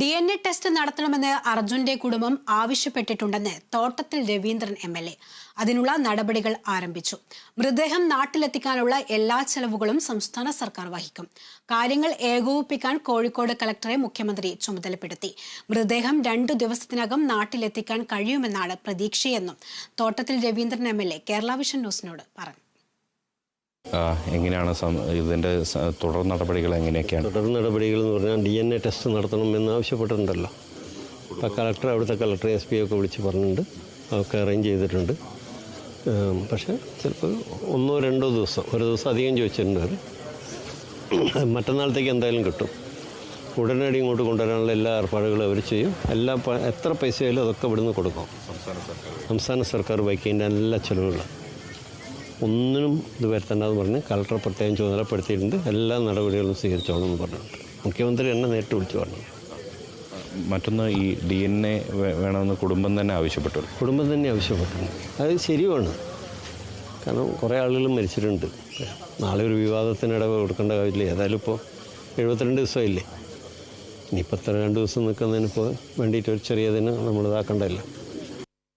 D N A test നടത്തണമെന്ന് അർജുന്റെ കുടുംബം ആവശ്യപ്പെട്ടിട്ടുണ്ടെന്ന് തോട്ടത്തിൽ രവീന്ദ്രൻ എം എൽ എ. അതിനുള്ള നടപടികൾ ആരംഭിച്ചു. മൃതദേഹം നാട്ടിലെത്തിക്കാനുള്ള എല്ലാ ചെലവുകളും സംസ്ഥാന സർക്കാർ വഹിക്കും. കാര്യങ്ങൾ ഏകോപിപ്പിക്കാൻ കോഴിക്കോട് കളക്ടറെ മുഖ്യമന്ത്രി ചുമതലപ്പെടുത്തി. മൃതദേഹം രണ്ടു ദിവസത്തിനകം നാട്ടിലെത്തിക്കാൻ കഴിയുമെന്നാണ് പ്രതീക്ഷയെന്നും Thottathil Raveendran M L A Kerala vision ന്യൂസിനോട് പറഞ്ഞു. എങ്ങനെയാണ് ഇതിന്റെ തുടർ നടപടികൾ എങ്ങനെയൊക്കെയാണ്? തുടർ നടപടികൾ എന്ന് പറഞ്ഞാൽ ഡി എൻ എ ടെസ്റ്റ് നടത്തണമെന്ന് ആവശ്യപ്പെട്ടിട്ടുണ്ടല്ലോ. അപ്പോൾ കളക്ടർ അവിടുത്തെ കളക്ടർ എസ് പി ഒക്കെ വിളിച്ച് പറഞ്ഞിട്ടുണ്ട്. അതൊക്കെ അറേഞ്ച് ചെയ്തിട്ടുണ്ട്. പക്ഷേ ചിലപ്പോൾ ഒന്നോ രണ്ടോ ദിവസം ഒരു ദിവസം അധികം ചോദിച്ചിട്ടുണ്ട് അവർ. മറ്റന്നാളത്തേക്ക് എന്തായാലും കിട്ടും. ഉടനടി ഇങ്ങോട്ട് കൊണ്ടുവരാനുള്ള എല്ലാ ഏർപ്പാടുകളും അവർ ചെയ്യും. എല്ലാ എത്ര പൈസയായാലും അതൊക്കെ ഇവിടുന്ന് കൊടുക്കും. സംസ്ഥാന സർക്കാർ. ബൈക്കിന്റെ എല്ലാ ചിലവുകളും ഒന്നിനും ഇത് വരുത്തേണ്ടതെന്ന് പറഞ്ഞ് കളക്ടർ പ്രത്യേകം ചുമതലപ്പെടുത്തിയിട്ടുണ്ട്. എല്ലാ നടപടികളും സ്വീകരിച്ചോളും എന്ന് പറഞ്ഞിട്ടുണ്ട്. മുഖ്യമന്ത്രി എന്നെ നേരിട്ട് വിളിച്ചു പറഞ്ഞു. മറ്റൊന്ന് ഈ ഡി എൻ എ വേണമെന്ന് കുടുംബം തന്നെ ആവശ്യപ്പെട്ടു കുടുംബം തന്നെ ആവശ്യപ്പെട്ടു അത് ശരിയാണ് കാരണം കുറേ ആളുകൾ മരിച്ചിട്ടുണ്ട്. നാളെ ഒരു വിവാദത്തിന് ഇടവ് കൊടുക്കേണ്ട കാര്യമില്ല. ഏതായാലും ഇപ്പോൾ എഴുപത്തിരണ്ട് ദിവസമായില്ലേ. ഇനിയിപ്പോൾ ഇത്ര രണ്ട് ദിവസം നിൽക്കുന്നതിനിപ്പോൾ വേണ്ടിയിട്ട് ഒരു ചെറിയതിന് നമ്മൾ ഇതാക്കണ്ടല്ലോ